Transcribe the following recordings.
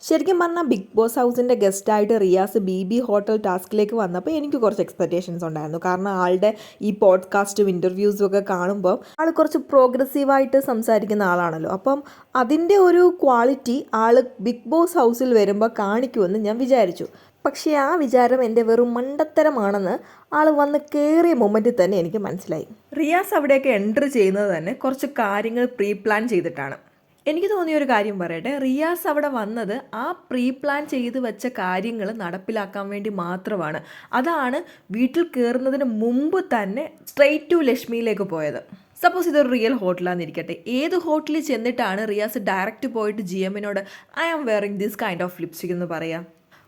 ശരിക്കും പറഞ്ഞാൽ big boss ഹൗസിന്റെ ഗസ്റ്റായിട്ട് റിയാസ് ബി ബി ഹോട്ടൽ ടാസ്കിലേക്ക് വന്നപ്പോൾ എനിക്ക് കുറച്ച് എക്സ്പെക്റ്റേഷൻസ് ഉണ്ടായിരുന്നു. കാരണം ആളുടെ ഈ പോഡ്കാസ്റ്റും ഇന്റർവ്യൂസും ഒക്കെ കാണുമ്പോൾ ആൾ കുറച്ച് പ്രോഗ്രസീവായിട്ട് സംസാരിക്കുന്ന ആളാണല്ലോ. അപ്പം അതിന്റെ ഒരു ക്വാളിറ്റി ആൾ ബിഗ് ബോസ് ഹൗസിൽ വരുമ്പോൾ കാണിക്കുമെന്ന് ഞാൻ വിചാരിച്ചു. പക്ഷേ ആ വിചാരം എന്റെ വെറും മണ്ടത്തരമാണെന്ന് ആൾ വന്ന് കയറിയ മൊമെന്റിൽ തന്നെ എനിക്ക് മനസ്സിലായി. റിയാസ് അവിടെയൊക്കെ എൻട്രി ചെയ്യുന്നത് തന്നെ കുറച്ച് കാര്യങ്ങൾ പ്രീ പ്ലാൻ ചെയ്തിട്ടാണ്. എനിക്ക് തോന്നിയ ഒരു കാര്യം പറയട്ടെ. റിയാസ് അവിടെ വന്നത് ആ പ്രീ പ്ലാൻ ചെയ്ത് വെച്ച കാര്യങ്ങൾ നടപ്പിലാക്കാൻ വേണ്ടി മാത്രമാണ്. അതാണ് വീട്ടിൽ കയറുന്നതിന് മുമ്പ് തന്നെ സ്ട്രെയിറ്റ് ടു ലക്ഷ്മിയിലേക്ക് പോയത്. സപ്പോസ് ഇതൊരു റിയൽ ഹോട്ടലാന്നിരിക്കട്ടെ ഏത് ഹോട്ടലിൽ ചെന്നിട്ടാണ് റിയാസ് ഡയറക്റ്റ് പോയിട്ട് G എമ്മിനോട് I am wearing this kind of lipstick എന്ന് പറയാം?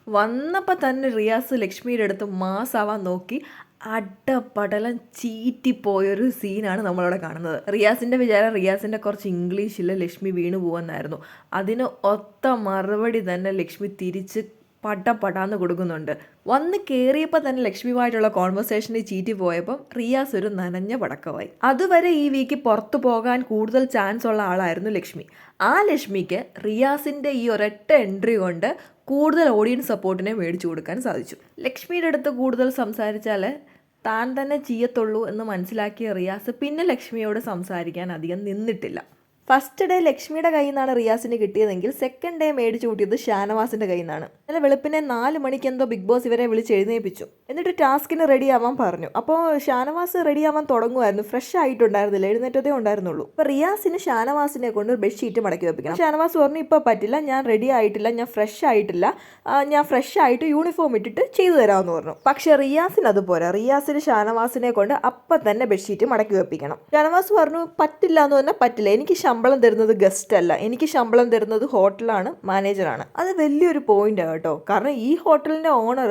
വന്നപ്പോൾ തന്നെ റിയാസ് ലക്ഷ്മിയുടെ അടുത്ത് മാസ് ആവാൻ നോക്കി. അടപടലം ചീറ്റിപ്പോയൊരു സീനാണ് നമ്മളവിടെ കാണുന്നത്. റിയാസിന്റെ വിചാരം റിയാസിന്റെ കുറച്ച് ഇംഗ്ലീഷിൽ ലക്ഷ്മി വീണു പോകുമെന്നായിരുന്നു അതിന് ഒത്ത മറുപടി തന്നെ ലക്ഷ്മി തിരിച്ച് പട പടാന്ന് കൊടുക്കുന്നുണ്ട്. വന്ന് കയറിയപ്പോൾ തന്നെ ലക്ഷ്മിയുമായിട്ടുള്ള കോൺവെർസേഷനിൽ ചീറ്റി പോയപ്പം റിയാസ് ഒരു നനഞ്ഞ പടക്കമായി. അതുവരെ ഈ വീക്ക് പുറത്തു പോകാൻ കൂടുതൽ ചാൻസ് ഉള്ള ആളായിരുന്നു ലക്ഷ്മി. ആ ലക്ഷ്മിക്ക് റിയാസിന്റെ ഈ ഒരൊറ്റ എൻട്രി കൊണ്ട് കൂടുതൽ ഓഡിയൻസ് സപ്പോർട്ടിനെ മേടിച്ചു കൊടുക്കാൻ സാധിച്ചു. ലക്ഷ്മിയുടെ അടുത്ത് കൂടുതൽ സംസാരിച്ചാൽ താൻ തന്നെ ചെയ്യത്തുള്ളൂ എന്ന് മനസ്സിലാക്കിയ റിയാസ് പിന്നെ ലക്ഷ്മിയോട് സംസാരിക്കാൻ അധികം നിന്നിട്ടില്ല. ഫസ്റ്റ് ഡേ ലക്ഷ്മിയുടെ കയ്യിൽ നിന്നാണ് റിയാസിന് കിട്ടിയതെങ്കിൽ സെക്കൻഡ് ഡേ മേടിച്ചു കൂട്ടിയത് ഷാനവാസിന്റെ കയ്യിൽ നിന്നാണ് ഇന്നലെ വെളുപ്പിനെ നാല് മണിക്ക് എന്തോ ബിഗ് ബോസ് ഇവരെ വിളിച്ച് എഴുന്നേൽപ്പിച്ചു എന്നിട്ട് ടാസ്കിന് റെഡി ആവാൻ പറഞ്ഞു. അപ്പോൾ ഷാനവാസ് റെഡി ആവാൻ തുടങ്ങുമായിരുന്നു ഫ്രഷ് ആയിട്ടുണ്ടായിരുന്നില്ല. എഴുന്നേറ്റതേ ഉണ്ടായിരുന്നുള്ളൂ. അപ്പോൾ റിയാസിന് ഷാനവാസിനെ കൊണ്ട് ബെഡ്ഷീറ്റ് മടക്കി വെപ്പിക്കണം. ഷാനവാസ് പറഞ്ഞു ഇപ്പോൾ പറ്റില്ല. ഞാൻ റെഡി ആയിട്ടില്ല. ഞാൻ ഫ്രഷ് ആയിട്ടില്ല. ഞാൻ ഫ്രഷ് ആയിട്ട് യൂണിഫോം ഇട്ടിട്ട് ചെയ്തു തരാമെന്ന് പറഞ്ഞു. പക്ഷേ റിയാസിന് അതുപോലെ റിയാസിന് ഷാനവാസിനെ കൊണ്ട് അപ്പം തന്നെ ബെഡ്ഷീറ്റ് മടക്കി വെപ്പിക്കണം. ഷാനവാസ് പറഞ്ഞു പറ്റില്ല എന്ന് പറഞ്ഞാൽ പറ്റില്ല. എനിക്ക് ശമ്പളം തരുന്നത് ഗസ്റ്റ് അല്ല. എനിക്ക് ശമ്പളം തരുന്നത് ഹോട്ടലാണ് മാനേജറാണ്. അത് വലിയൊരു പോയിന്റ് കേട്ടോ. കാരണം ഈ ഹോട്ടലിന്റെ ഓണർ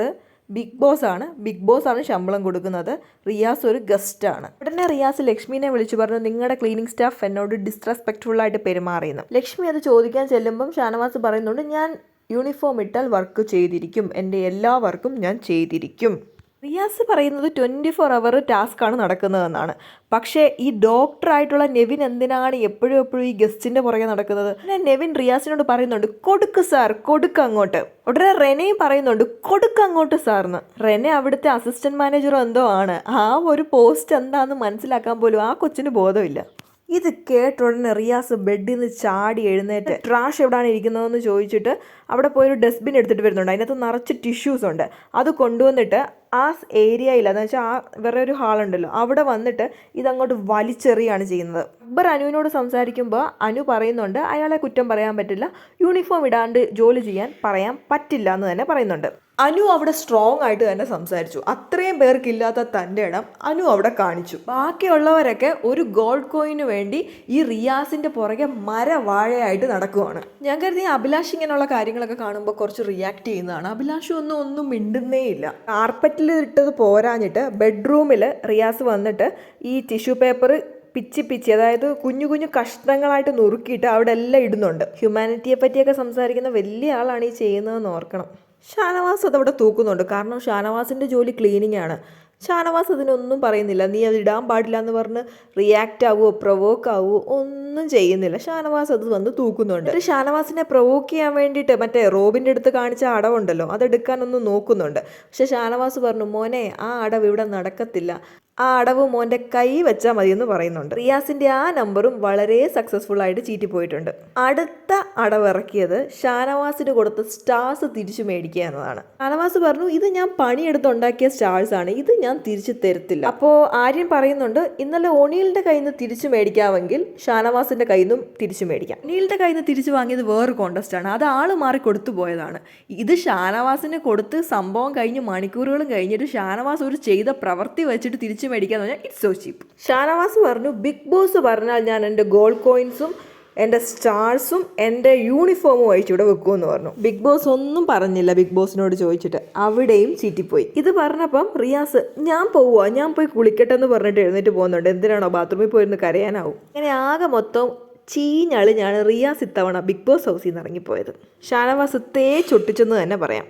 ബിഗ് ബോസ് ആണ്. ബിഗ് ബോസ് ആണ് ശമ്പളം കൊടുക്കുന്നത്. റിയാസ് ഒരു ഗസ്റ്റ് ആണ്. ഉടനെ റിയാസ് ലക്ഷ്മിനെ വിളിച്ചു പറഞ്ഞു നിങ്ങളുടെ ക്ലീനിങ് സ്റ്റാഫ് എന്നോട് ഡിസ്റെസ്പെക്ട്ഫുൾ ആയിട്ട് പെരുമാറിയെന്ന്. ലക്ഷ്മി അത് ചോദിക്കാൻ ചെല്ലുമ്പം ഷാനവാസ് പറയുന്നുണ്ട് ഞാൻ യൂണിഫോം ഇട്ടാൽ വർക്ക് ചെയ്തിരിക്കും. എന്റെ എല്ലാ വർക്കും ഞാൻ ചെയ്തിരിക്കും. റിയാസ് പറയുന്നത് ട്വന്റി ഫോർ അവർ ടാസ്ക്കാണ് നടക്കുന്നതെന്നാണ്. പക്ഷേ ഈ ഡോക്ടറായിട്ടുള്ള നെവിൻ എന്തിനാണ് എപ്പോഴും എപ്പോഴും ഈ ഗസ്റ്റിന്റെ പുറകെ നടക്കുന്നത്? പിന്നെ നെവിൻ റിയാസിനോട് പറയുന്നുണ്ട് കൊടുക്ക് സാർ കൊടുക്ക് അങ്ങോട്ട്. ഉടനെ റെനയും പറയുന്നുണ്ട് കൊടുക്ക് അങ്ങോട്ട് സാറിന്. റെനെ അവിടുത്തെ അസിസ്റ്റന്റ് മാനേജറോ എന്തോ ആണ്. ആ ഒരു പോസ്റ്റ് എന്താണെന്ന് മനസ്സിലാക്കാൻ പോലും ആ കൊച്ചിന് ബോധമില്ല. ഇത് കേട്ട ഉടനെ റിയാസ് ബെഡിൽ നിന്ന് ചാടി എഴുന്നേറ്റ് ട്രാഷ് എവിടെയാണ് ഇരിക്കുന്നതെന്ന് ചോദിച്ചിട്ട് അവിടെ പോയൊരു ഡസ്റ്റ്ബിൻ എടുത്തിട്ട് വരുന്നുണ്ട്. അതിനകത്ത് നിറച്ച് ടിഷ്യൂസ് ഉണ്ട്. അത് കൊണ്ടുവന്നിട്ട് ആ ഏരിയയിൽ എന്ന് വെച്ചാൽ ആ വേറെ ഒരു ഹാളുണ്ടല്ലോ അവിടെ വന്നിട്ട് ഇതങ്ങോട്ട് വലിച്ചെറിയാണ് ചെയ്യുന്നത്. അക്ബർ അനുവിനോട് സംസാരിക്കുമ്പോൾ അനു പറയുന്നുണ്ട് അയാളെ കുറ്റം പറയാൻ പറ്റില്ല. യൂണിഫോം ഇടാണ്ട് ജോലി ചെയ്യാൻ പറയാൻ പറ്റില്ല എന്ന് തന്നെ പറയുന്നുണ്ട്. അനു അവിടെ സ്ട്രോങ് ആയിട്ട് തന്നെ സംസാരിച്ചു. അത്രയും പേർക്കില്ലാത്ത തന്റെ ഇടം അനു അവിടെ കാണിച്ചു. ബാക്കിയുള്ളവരൊക്കെ ഒരു ഗോൾഡ് കോയിന് വേണ്ടി ഈ റിയാസിന്റെ പുറകെ മരവാഴയായിട്ട് നടക്കുവാണ്. ഞാൻ കരുതി അഭിലാഷ് ഇങ്ങനെയുള്ള കാര്യങ്ങളൊക്കെ കാണുമ്പോൾ കുറച്ച് റിയാക്ട് ചെയ്യുന്നതാണ്. അഭിലാഷ് ഒന്നും ഒന്നും മിണ്ടുന്നേ ഇല്ല. കാർപ്പറ്റിൽ ഇട്ടത് പോരാഞ്ഞിട്ട് ബെഡ്റൂമിൽ റിയാസ് വന്നിട്ട് ഈ ടിഷ്യൂ പേപ്പർ പിച്ചി പിച്ചി അതായത് കുഞ്ഞു കുഞ്ഞു കഷ്ണങ്ങളായിട്ട് നുറുക്കിയിട്ട് അവിടെ എല്ലാം ഇടുന്നുണ്ട്. ഹ്യൂമാനിറ്റിയെ പറ്റിയൊക്കെ സംസാരിക്കുന്ന വലിയ ആളാണ് ഈ ചെയ്യുന്നതെന്ന് ഓർക്കണം. ഷാനവാസ് അതവിടെ തൂക്കുന്നുണ്ട്. കാരണം ഷാനവാസിന്റെ ജോലി ക്ലീനിങ് ആണ്. ഷാനവാസ് അതിനൊന്നും പറയുന്നില്ല. നീ അത് ഇടാൻ പാടില്ല എന്ന് പറഞ്ഞ് റിയാക്റ്റ് ആവുമോ പ്രൊവോക്ക് ആവുമോ ഒന്നും ചെയ്യുന്നില്ല. ഷാനവാസ് അത് വന്ന് തൂക്കുന്നുണ്ട്. ഒരു ഷാനവാസിനെ പ്രൊവോക്ക് ചെയ്യാൻ വേണ്ടിയിട്ട് മറ്റേ റോബിന്റെ അടുത്ത് കാണിച്ച അടവുണ്ടല്ലോ അതെടുക്കാനൊന്ന് നോക്കുന്നുണ്ട്. പക്ഷെ ഷാനവാസ് പറഞ്ഞു മോനെ ആ അടവ് ഇവിടെ നടക്കത്തില്ല. ആ അടവ് മോന്റെ കൈ വെച്ചാൽ മതി എന്ന് പറയുന്നുണ്ട്. റിയാസിന്റെ ആ നമ്പറും വളരെ സക്സസ്ഫുൾ ആയിട്ട് ചീറ്റിപ്പോയിട്ടുണ്ട് അടുത്ത അടവ് ഇറക്കിയത് ഷാനവാസിന് കൊടുത്ത സ്റ്റാർസ് തിരിച്ചു മേടിക്കുക എന്നതാണ്. ഷാനവാസ് പറഞ്ഞു ഇത് ഞാൻ പണിയെടുത്തുണ്ടാക്കിയ സ്റ്റാർസ് ആണ്. ഇത് ഞാൻ തിരിച്ചു തരത്തില്ല. അപ്പോൾ ആര്യൻ പറയുന്നുണ്ട് ഇന്നലെ ഒണിയലിന്റെ കയ്യിൽ നിന്ന് തിരിച്ചു മേടിക്കാമെങ്കിൽ ഷാനവാസിന്റെ കയ്യിൽ നിന്നും തിരിച്ചു മേടിക്കാം. ഒണിയലിന്റെ കയ്യിൽ നിന്ന് തിരിച്ചു വാങ്ങിയത് വേറൊരു കോണ്ടസ്റ്റ് ആണ്. അത് ആൾ മാറി കൊടുത്തു പോയതാണ്. ഇത് ഷാനവാസിന് കൊടുത്ത് സംഭവം കഴിഞ്ഞ് മണിക്കൂറുകളും കഴിഞ്ഞിട്ട് ഷാനവാസ് ഒരു ചെയ്ത പ്രവൃത്തി വെച്ചിട്ട് തിരിച്ചു മേടിക്കാന്ന് പറഞ്ഞാൽ ഇറ്റ്സ് സോ ചീപ്പ് ഷാനവാസ് പറഞ്ഞു ബിഗ് ബോസ് പറഞ്ഞാൽ ഞാൻ എന്റെ ഗോൾഡ് കോയിൻസും എന്റെ സ്റ്റാർസും എന്റെ യൂണിഫോമും അയച്ചു ഇവിടെ വെക്കുമെന്ന് പറഞ്ഞു. ബിഗ് ബോസ് ഒന്നും പറഞ്ഞില്ല ബിഗ് ബോസിനോട് ചോദിച്ചിട്ട്. അവിടെയും ചീറ്റിപ്പോയി. ഇത് പറഞ്ഞപ്പം റിയാസ് ഞാൻ പോവുക ഞാൻ പോയി കുളിക്കട്ടെ എന്ന് പറഞ്ഞിട്ട് എഴുന്നേറ്റ് പോകുന്നുണ്ട്. എന്തിനാണോ ബാത്റൂമിൽ പോയിരുന്ന് കരയാനാവും? അങ്ങനെ ആകെ മൊത്തം ചീഞ്ഞളിഞ്ഞാണ് റിയാസ് ഇത്തവണ ബിഗ് ബോസ് ഹൗസിൽ നിന്ന് ഇറങ്ങിപ്പോയത്. ഷാനവാസ് തേച്ചൊട്ടിച്ചെന്ന് തന്നെ പറയാം.